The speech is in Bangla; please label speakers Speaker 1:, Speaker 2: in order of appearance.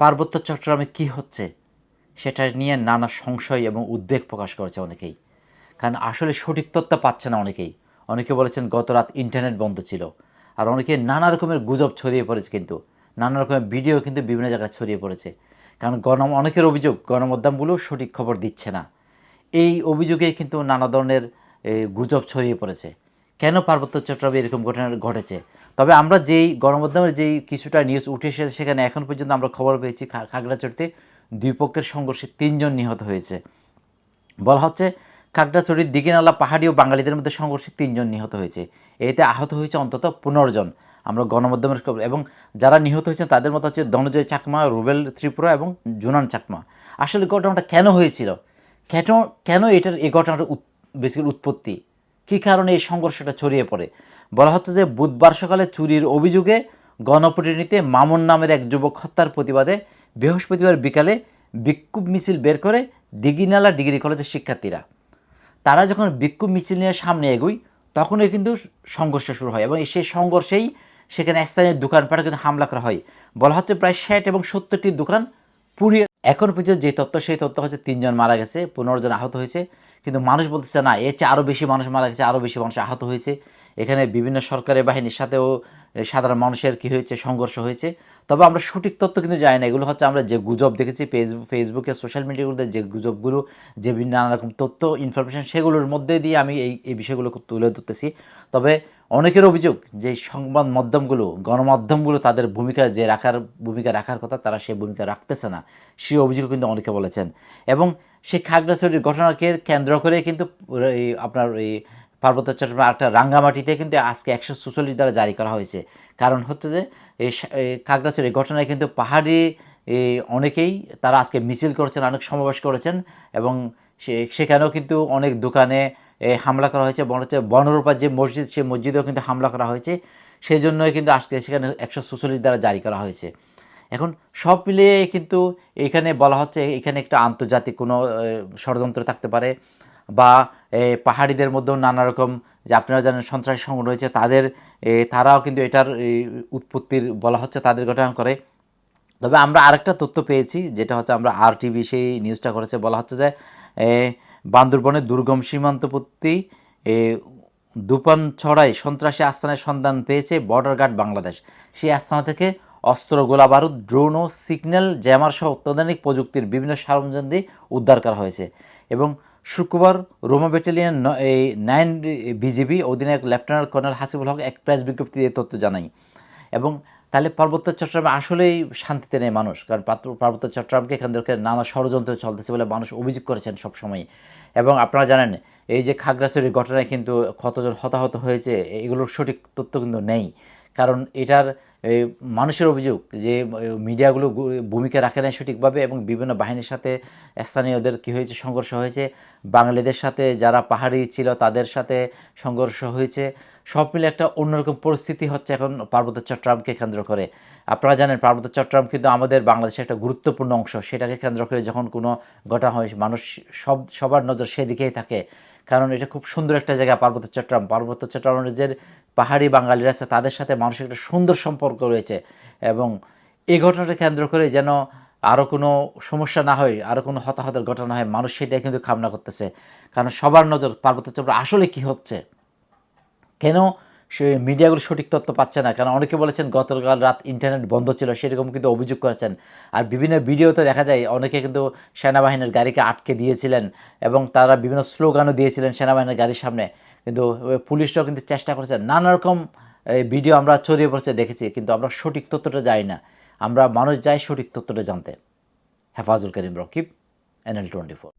Speaker 1: পার্বত্য চট্টগ্রামে কি হচ্ছে, সেটা নিয়ে নানা সংশয় এবং উদ্বেগ প্রকাশ করেছে অনেকেই। কারণ আসলে সঠিক তথ্য পাচ্ছে না অনেকেই। অনেকে বলেছেন গত রাত ইন্টারনেট বন্ধ ছিল। আর অনেকে নানা রকমের গুজব ছড়িয়ে পড়েছে কিন্তু। নানা রকমের ভিডিও কিন্তু বিভিন্ন জায়গায় ছড়িয়ে পড়েছে। কারণ গণ, অনেকের অভিযোগ গণমাধ্যমগুলো সঠিক খবর দিচ্ছে না। এই অভিযোগে কিন্তু নানা ধরনের গুজব ছড়িয়ে পড়েছে। কেন পার্বত্য চট্টগ্রামে এরকম ঘটনা ঘটেছে? তবে আমরা যেই গণমাধ্যমের যেই কিছুটা নিউজ উঠে এসেছে, সেখানে এখন পর্যন্ত আমরা খবর পেয়েছি খা- খাগড়াছড়িতে দুই পক্ষের সংঘর্ষে তিনজন নিহত হয়েছে। বলা হচ্ছে, খাগড়াছড়ির দিঘিনালা পাহাড়ি ও বাঙালিদের মধ্যে সংঘর্ষে তিনজন নিহত হয়েছে। এতে আহত হয়েছে অন্তত পনেরো জন। আমরা গণমাধ্যমের এবং যারা নিহত হয়েছেন, তাদের মতো হচ্ছে ধনজয় চাকমা, রুবেল ত্রিপুরা এবং জুনান চাকমা। আসলে ঘটনাটা কেন হয়েছিল? কেন কেন এটার এই ঘটনাটা বেসিক্যালি উৎপত্তি? কী কারণে এই সংঘর্ষটা ছড়িয়ে পড়ে? বলা হচ্ছে যে বুধবার সকালে চুরির অভিযোগে গণপ্রতিনিধিতে মামুন নামের এক যুবক হত্যার প্রতিবাদে বৃহস্পতিবার বিকালে বিক্ষোভ মিছিল বের করে দিঘিনালা ডিগ্রি কলেজের শিক্ষার্থীরা। তারা যখন বিক্ষোভ মিছিল নিয়ে সামনে এগোয় তখনই কিন্তু সংঘর্ষ শুরু হয় এবং সেই সংঘর্ষেই সেখানে স্থানীয় দোকানপাটে কিন্তু হামলা করা হয়। বলা হচ্ছে প্রায় ষাট এবং সত্তরটি দোকান পুড়িয়ে এখন পর্যন্ত যে তথ্য, সেই তথ্য হচ্ছে তিনজন মারা গেছে, পনেরো জন আহত হয়েছে। কিন্তু মানুষ বলতেছে, না, এর চেয়ে আরও বেশি মানুষ মারা গেছে আরও বেশি মানুষ আহত হয়েছে। এখানে বিভিন্ন সরকারি বাহিনীর সাথেও সাধারণ মানুষের কি হয়েছে, সংঘর্ষ হয়েছে। তবে আমরা সঠিক তথ্য কিন্তু জানি না, এগুলো হচ্ছে আমরা যে গুজব দেখেছি ফেসবুক ফেসবুকে সোশ্যাল মিডিয়াগুলোতে যে গুজবগুলো, যে নানা রকম তথ্য ইনফরমেশন সেগুলোর মধ্যে দিয়ে আমি এই এই বিষয়গুলো তুলে ধরতেছি। তবে অনেকের অভিযোগ যে সংবাদ মাধ্যমগুলো, গণমাধ্যমগুলো তাদের ভূমিকা যে রাখার, ভূমিকা রাখার কথা, তারা সেই ভূমিকা রাখতেছে না সেই অভিযোগ কিন্তু অনেকে বলেছেন। এবং সেই খাগড়াছড়ির ঘটনাকে কেন্দ্র করে কিন্তু আপনার এই পার্বত্য চট্টগ্রাম একটা রাঙ্গামাটিতে কিন্তু আজকে একশো সুচল্লিশ দ্বারা জারি করা হয়েছে। কারণ হচ্ছে যে, এই সা- এই খাগড়াছড়ি ঘটনায় কিন্তু পাহাড়ি অনেকেই তারা আজকে মিছিল করেছেন, অনেক সমাবেশ করেছেন এবং সেখানেও কিন্তু অনেক দোকানে হামলা করা হয়েছে মনে হচ্ছে বনরূপা যে মসজিদ, সেই মসজিদেও কিন্তু হামলা করা হয়েছে। সেই জন্যই কিন্তু আজকে সেখানে একশো সুচল্লিশ দ্বারা জারি করা হয়েছে। এখন সব মিলিয়ে কিন্তু এখানে বলা হচ্ছে এখানে একটা আন্তর্জাতিক কোনো ষড়যন্ত্র থাকতে পারে বা পাহাড়িদের মধ্যেও নানা রকম, যে আপনারা জানেন সন্ত্রাসী সংগঠন রয়েছে, তাদের তারাও কিন্তু এটার উৎপত্তির বলা হচ্ছে তাদের গঠন করে। তবে আমরা আরেকটা তথ্য পেয়েছি, যেটা হচ্ছে আমরা আর টিভি সেই নিউজটা করেছে, বলা হচ্ছে যে বান্দরবনের দুর্গম সীমান্তবর্তী দুপান ছড়াই সন্ত্রাসী আস্থানের সন্ধান পেয়েছে বর্ডার গার্ড বাংলাদেশ। সেই আস্থানা থেকে অস্ত্র গোলা বারুদ ড্রোন ও সিগন্যাল জ্যামার সহ অত্যাধুনিক প্রযুক্তির বিভিন্ন সরঞ্জাম দিয়ে উদ্ধার করা হয়েছে। এবং শুক্রবার রোমা ব্যাটালিয়ন এই নাইন বিজিবি অধিনায়ক লেফটেন্যান্ট কর্নেল হাসিবুল হক এক প্রেস বিজ্ঞপ্তি দিয়ে তথ্য জানাই এবং তাহলে পার্বত্য চট্টগ্রামে আসলেই শান্তিতে নেই মানুষ, কারণ পার্বত্য চট্টগ্রামকে কেন্দ্র করে নানা ষড়যন্ত্র চলতেছে বলে মানুষ অভিযোগ করেছেন সবসময় এবং আপনারা জানেন, এই যে খাগড়াছড়ির ঘটনায় কিন্তু কতজন হতাহত হয়েছে এগুলোর সঠিক তথ্য কিন্তু নেই। কারণ এটার মানুষের অভিযোগ যে মিডিয়াগুলো ভূমিকা রাখে না সঠিকভাবে এবং বিভিন্ন বাহিনীর সাথে স্থানীয়দের কী হয়েছে, সংঘর্ষ হয়েছে, বাঙালিদের সাথে যারা পাহাড়ি ছিল তাদের সাথে সংঘর্ষ হয়েছে, সব মিলে একটা অন্যরকম পরিস্থিতি হচ্ছে এখন পার্বত্য চট্টগ্রামকে কেন্দ্র করে। আপনারা জানেন পার্বত্য চট্টগ্রাম কিন্তু আমাদের বাংলাদেশের একটা গুরুত্বপূর্ণ অংশ, সেটাকে কেন্দ্র করে যখন কোনো ঘটনা হয়, মানুষ সব, সবার নজর সেদিকেই থাকে। কারণ এটা খুব সুন্দর একটা জায়গা, পার্বত্য চট্টগ্রাম। পার্বত্য চট্টগ্রামের যে পাহাড়ি বাঙালিরা আছে, তাদের সাথে মানুষের একটা সুন্দর সম্পর্ক রয়েছে এবং এই ঘটনাটা কেন্দ্র করে যেন আরও কোনো সমস্যা না হয় আরও কোনো হতাহতের ঘটনা হয়, মানুষ সেটাই কিন্তু কামনা করতেছে। কারণ সবার নজর পার্বত্য চট্টগ্রাম আসলে কি হচ্ছে? কেন সে মিডিয়াগুলো সঠিক তথ্য পাচ্ছে না। কারণ অনেকে বলেছেন গতকাল রাত ইন্টারনেট বন্ধ ছিল, সেরকম কিন্তু অভিযোগ করেছেন। আর বিভিন্ন ভিডিওতে দেখা যায় অনেকে কিন্তু সেনাবাহিনীর গাড়িকে আটকে দিয়েছিলেন এবং তারা বিভিন্ন স্লোগানও দিয়েছিলেন সেনাবাহিনীর গাড়ির সামনে। কিন্তু পুলিশরাও কিন্তু চেষ্টা করেছে নানা রকম ভিডিও আমরা ছড়িয়ে পড়ছে, দেখেছি, কিন্তু আমরা সঠিক তথ্যটা যাই না। আমরা মানুষ যাই সঠিক তথ্যটা জানতে। Hefazul Karim Rakib NL twenty four